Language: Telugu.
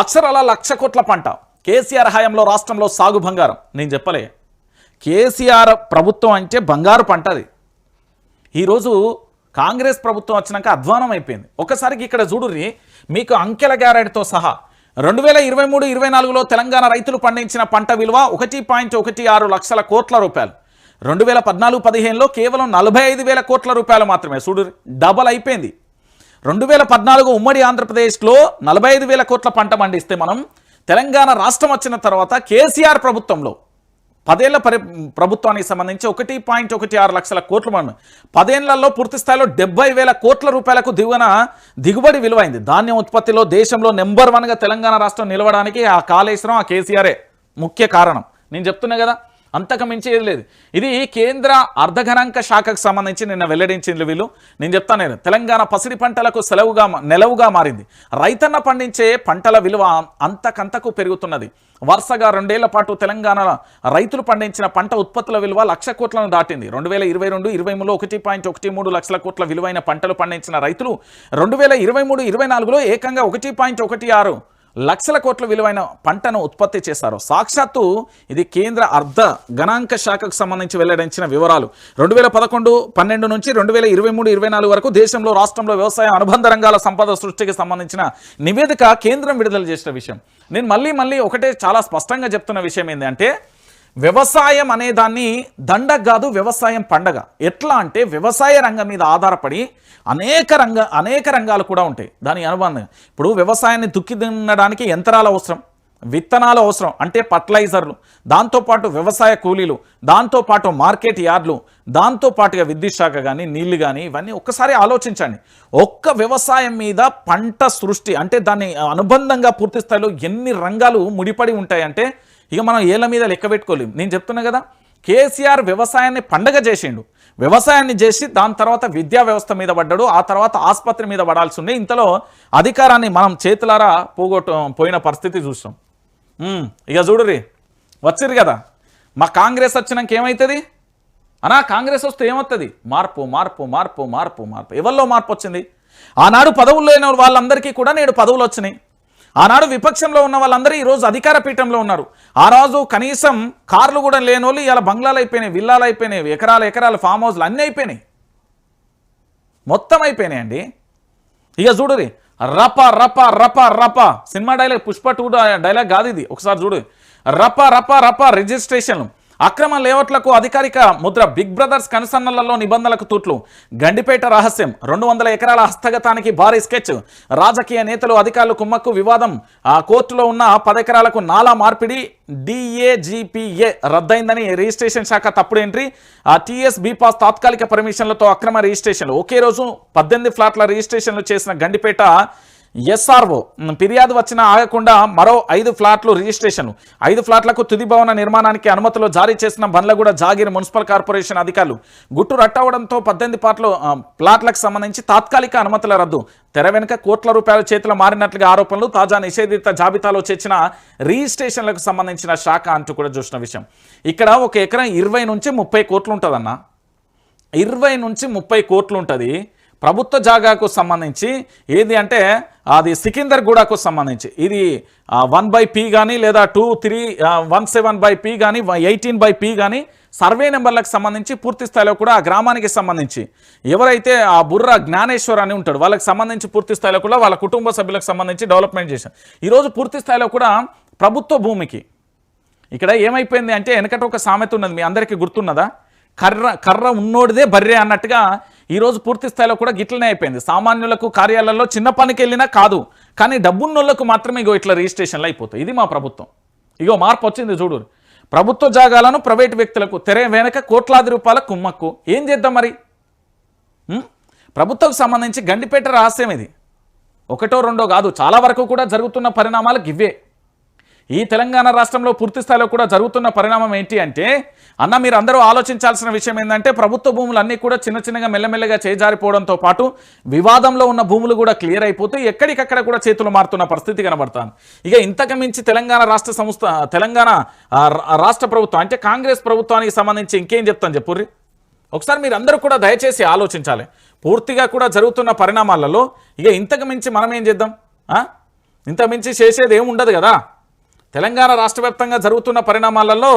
అక్షరాల లక్ష కోట్ల పంట. కేసీఆర్ హయాంలో రాష్ట్రంలో సాగు బంగారం. నేను చెప్పలే. కేసీఆర్ ప్రభుత్వం అంటే బంగారు పంట అది. ఈరోజు కాంగ్రెస్ ప్రభుత్వం వచ్చినాక అధ్వానం అయిపోయింది. ఒకసారికి ఇక్కడ చూడుర్రి మీకు అంకెల గ్యారెంటీతో సహా రెండు వేల ఇరవై మూడు ఇరవై నాలుగులో తెలంగాణ రైతులు పండించిన పంట విలువ ఒకటి పాయింట్ ఒకటి ఆరు లక్షల కోట్ల రూపాయలు. రెండు వేల పద్నాలుగు పదిహేనులో కేవలం నలభై ఐదు వేల కోట్ల రూపాయలు మాత్రమే. చూడు డబల్ అయిపోయింది. రెండు వేల పద్నాలుగు ఉమ్మడి ఆంధ్రప్రదేశ్లో నలభై ఐదు వేల కోట్ల పంట పండిస్తే మనం తెలంగాణ రాష్ట్రం వచ్చిన తర్వాత కేసీఆర్ ప్రభుత్వంలో పదేళ్ళ పరి ప్రభుత్వానికి సంబంధించి ఒకటి పాయింట్ ఒకటి ఆరు లక్షల కోట్లు మనం పదేళ్ళలో పూర్తి స్థాయిలో డెబ్బై వేల కోట్ల రూపాయలకు దిగువన దిగుబడి విలువైంది. ధాన్యం ఉత్పత్తిలో దేశంలో నెంబర్ వన్గా తెలంగాణ రాష్ట్రం నిలవడానికి ఆ కాళేశ్వరం ఆ కేసీఆరే ముఖ్య కారణం. నేను చెప్తున్నా కదా అంతకు మించి ఏది లేదు. ఇది కేంద్ర అర్ధగణాంక శాఖకు సంబంధించి నిన్న వెల్లడించింది వీళ్ళు. నేను చెప్తాను నేను తెలంగాణ పసిడి పంటలకు సెలవుగా నెలవుగా మారింది. రైతన్న పండించే పంటల విలువ అంతకంతకు పెరుగుతున్నది. వరుసగా రెండేళ్ళ పాటు తెలంగాణ రైతులు పండించిన పంట ఉత్పత్తుల విలువ లక్ష కోట్లను దాటింది. రెండు వేల ఇరవై రెండు ఇరవై మూడు ఒకటి పాయింట్ ఒకటి మూడు లక్షల కోట్ల విలువైన పంటలు పండించిన రైతులు రెండు వేల ఇరవై మూడు ఇరవై నాలుగులో ఏకంగా ఒకటి పాయింట్ ఒకటి ఆరు లక్షల కోట్ల విలువైన పంటను ఉత్పత్తి చేశారు. సాక్షాత్తు ఇది కేంద్ర అర్ధ గణాంక శాఖకు సంబంధించి వెల్లడించిన వివరాలు. రెండు వేల పదకొండు పన్నెండు నుంచి రెండు వేల ఇరవై మూడు ఇరవై నాలుగు వరకు దేశంలో రాష్ట్రంలో వ్యవసాయ అనుబంధ రంగాల సంపద సృష్టికి సంబంధించిన నివేదిక కేంద్రం విడుదల చేసిన విషయం. నేను మళ్ళీ మళ్ళీ ఒకటే చాలా స్పష్టంగా చెప్తున్న విషయం ఏంటంటే వ్యవసాయం అనే దాన్ని దండగ కాదు వ్యవసాయం పండగ. ఎట్లా అంటే వ్యవసాయ రంగం మీద ఆధారపడి అనేక రంగ అనేక రంగాలు కూడా ఉంటాయి. దాని అనుబంధం. ఇప్పుడు వ్యవసాయాన్ని దుక్కి దున్నడానికి యంత్రాలు అవసరం విత్తనాలు అవసరం అంటే ఫర్టిలైజర్లు దాంతోపాటు వ్యవసాయ కూలీలు దాంతోపాటు మార్కెట్ యార్డ్లు దాంతోపాటుగా విద్యుత్ శాఖ కానీ నీళ్ళు కానీ ఇవన్నీ ఒక్కసారి ఆలోచించండి. ఒక్క వ్యవసాయం మీద పంట సృష్టి అంటే దాన్ని అనుబంధంగా పూర్తి స్థాయిలో ఎన్ని రంగాలు ముడిపడి ఉంటాయంటే ఇక మనం ఏళ్ళ మీద లెక్క పెట్టుకోలేము నేను చెప్తున్నా కదా కేసీఆర్ వ్యవసాయాన్ని పండగ చేసిండు. వ్యవసాయాన్ని చేసి దాని తర్వాత విద్యా వ్యవస్థ మీద పడ్డాడు ఆ తర్వాత ఆసుపత్రి మీద పడాల్సి ఉండే. ఇంతలో అధికారాన్ని మనం చేతులారా పోగొట్టు పోయిన పరిస్థితి చూసాం ఇక చూడురి వచ్చిర్రు కదా. మా కాంగ్రెస్ వచ్చినాక ఏమవుతుంది అనా కాంగ్రెస్ వస్తే ఏమవుతుంది మార్పు మార్పు మార్పు మార్పు మార్పు. ఎవరిలో మార్పు వచ్చింది? ఆనాడు పదవుల్లో లేని వాళ్ళందరికీ కూడా నేడు పదవులు వచ్చినాయి. ఆనాడు విపక్షంలో ఉన్న వాళ్ళందరూ ఈరోజు అధికార పీఠంలో ఉన్నారు. ఆ రోజు కనీసం కార్లు కూడా లేని వాళ్ళు ఇలా బంగ్లాలు అయిపోయినాయి విల్లాలు అయిపోయినాయి ఎకరాలు ఎకరాలు ఫామ్ హౌస్లు అన్నీ అయిపోయినాయి. మొత్తం అయిపోయినాయండి ఇక చూడురి రప రప రప రప. Cinema dialogue Pushpa two dialogue కాదు ఇది. ఒకసారి చూడు. రప రప రప రిజిస్ట్రేషన్లు. అక్రమ లేఅవుట్లకు అధికారిక ముద్ర బిగ్ బ్రదర్స్ కనుసన్నలలో నిబంధనలకు తూట్లు. గండిపేట రహస్యం. రెండు వందల ఎకరాల హస్తగతానికి భారీ స్కెచ్. రాజకీయ నేతలు అధికారులు కుమ్మక్కు వివాదం. ఆ కోర్టులో ఉన్న పదెకరాలకు నాలా మార్పిడి డిఏజిపిఏ రద్దయిందని రిజిస్ట్రేషన్ శాఖ తప్పుడు ఎంట్రీ. ఆ టీఎస్ బీపాస్ తాత్కాలిక పర్మిషన్లతో అక్రమ రిజిస్ట్రేషన్లు. ఒకే రోజు పద్దెనిమిది ఫ్లాట్ల రిజిస్ట్రేషన్లు చేసిన గండిపేట ఎస్ఆర్ఓ mm, ఫిర్యాదు వచ్చినా ఆగకుండా మరో ఐదు ఫ్లాట్లు రిజిస్ట్రేషన్. ఐదు ఫ్లాట్లకు తుది భవన నిర్మాణానికి అనుమతులు జారీ చేసిన బండ్లగూడ జాగిరి మున్సిపల్ కార్పొరేషన్ అధికారులు. గుట్టు రట్టవడంతో పద్దెనిమిది ప్లాట్లు ప్లాట్లకు సంబంధించి తాత్కాలిక అనుమతుల రద్దు. తెర వెనుక కోట్ల రూపాయల చేతిలో మారినట్లుగా ఆరోపణలు తాజా నిషేధిత జాబితాలో చేర్చిన రిజిస్ట్రేషన్లకు సంబంధించిన శాఖ అంటూ కూడా చూసిన విషయం. ఇక్కడ ఒక ఎకరం ఇరవై నుంచి ముప్పై కోట్లు ఉంటుందన్న. ఇరవై నుంచి ముప్పై కోట్లు ఉంటుంది. ప్రభుత్వ జాగాకు సంబంధించి ఏది అంటే అది సికిందర్ గూడకు సంబంధించి. ఇది వన్ బై పీ కానీ లేదా two three one seven by P కానీ ఎయిటీన్ బై పీ కానీ సర్వే నెంబర్లకు సంబంధించి పూర్తి స్థాయిలో కూడా ఆ గ్రామానికి సంబంధించి. ఎవరైతే ఆ బుర్ర జ్ఞానేశ్వర్ అని ఉంటాడు వాళ్ళకి సంబంధించి పూర్తి స్థాయిలో కూడా వాళ్ళ కుటుంబ సభ్యులకు సంబంధించి డెవలప్మెంట్ చేశారు ఈరోజు పూర్తి స్థాయిలో కూడా ప్రభుత్వ భూమికి. ఇక్కడ ఏమైపోయింది అంటే వెనకట ఒక సామెత ఉన్నది మీ అందరికీ గుర్తున్నదా? కర్ర కర్ర ఉన్నోడిదే బర్రె అన్నట్టుగా ఈరోజు పూర్తి స్థాయిలో కూడా గిట్లనే అయిపోయింది. సామాన్యులకు కార్యాలయాల్లో చిన్న పనికి వెళ్ళినా కాదు కానీ డబ్బున్నోళ్ళకు మాత్రమే ఇగో ఇట్లా రిజిస్ట్రేషన్లు అయిపోతాయి. ఇది మా ప్రభుత్వం. ఇగో మార్పు వచ్చింది చూడు. ప్రభుత్వ జాగాలను ప్రైవేట్ వ్యక్తులకు తెర వెనక కోట్లాది రూపాయల కుమ్మక్కు. ఏం చేద్దాం మరి? ప్రభుత్వం సంబంధించి గండిపేట రహస్యం ఇది. ఒకటో రెండో కాదు చాలా వరకు కూడా జరుగుతున్న పరిణామాలు ఇవే. ఈ తెలంగాణ రాష్ట్రంలో పూర్తి స్థాయిలో కూడా జరుగుతున్న పరిణామం ఏంటి అంటే అన్న మీరు అందరూ ఆలోచించాల్సిన విషయం ఏంటంటే ప్రభుత్వ భూములు అన్నీ కూడా చిన్న చిన్నగా మెల్లమెల్లగా చేజారిపోవడంతో పాటు వివాదంలో ఉన్న భూములు కూడా క్లియర్ అయిపోతూ ఎక్కడికక్కడ కూడా చేతులు మారుతున్న పరిస్థితి కనబడుతుంది. ఇక ఇంతకు మించి తెలంగాణ రాష్ట్ర సంస్థ తెలంగాణ రా- రాష్ట్ర ప్రభుత్వం అంటే కాంగ్రెస్ ప్రభుత్వానికి సంబంధించి ఇంకేం చెప్తాను చెప్పుర్రి? ఒకసారి మీరు అందరూ కూడా దయచేసి ఆలోచించాలి. పూర్తిగా కూడా జరుగుతున్న పరిణామాలలో ఇక ఇంతకు మించి మనం ఏం చేద్దాం? ఇంతకు మించి చేసేది ఏమి ఉండదు కదా? తెలంగాణ రాష్ట్ర వ్యాప్తంగా జరుగుతున్న పరిణామాలలో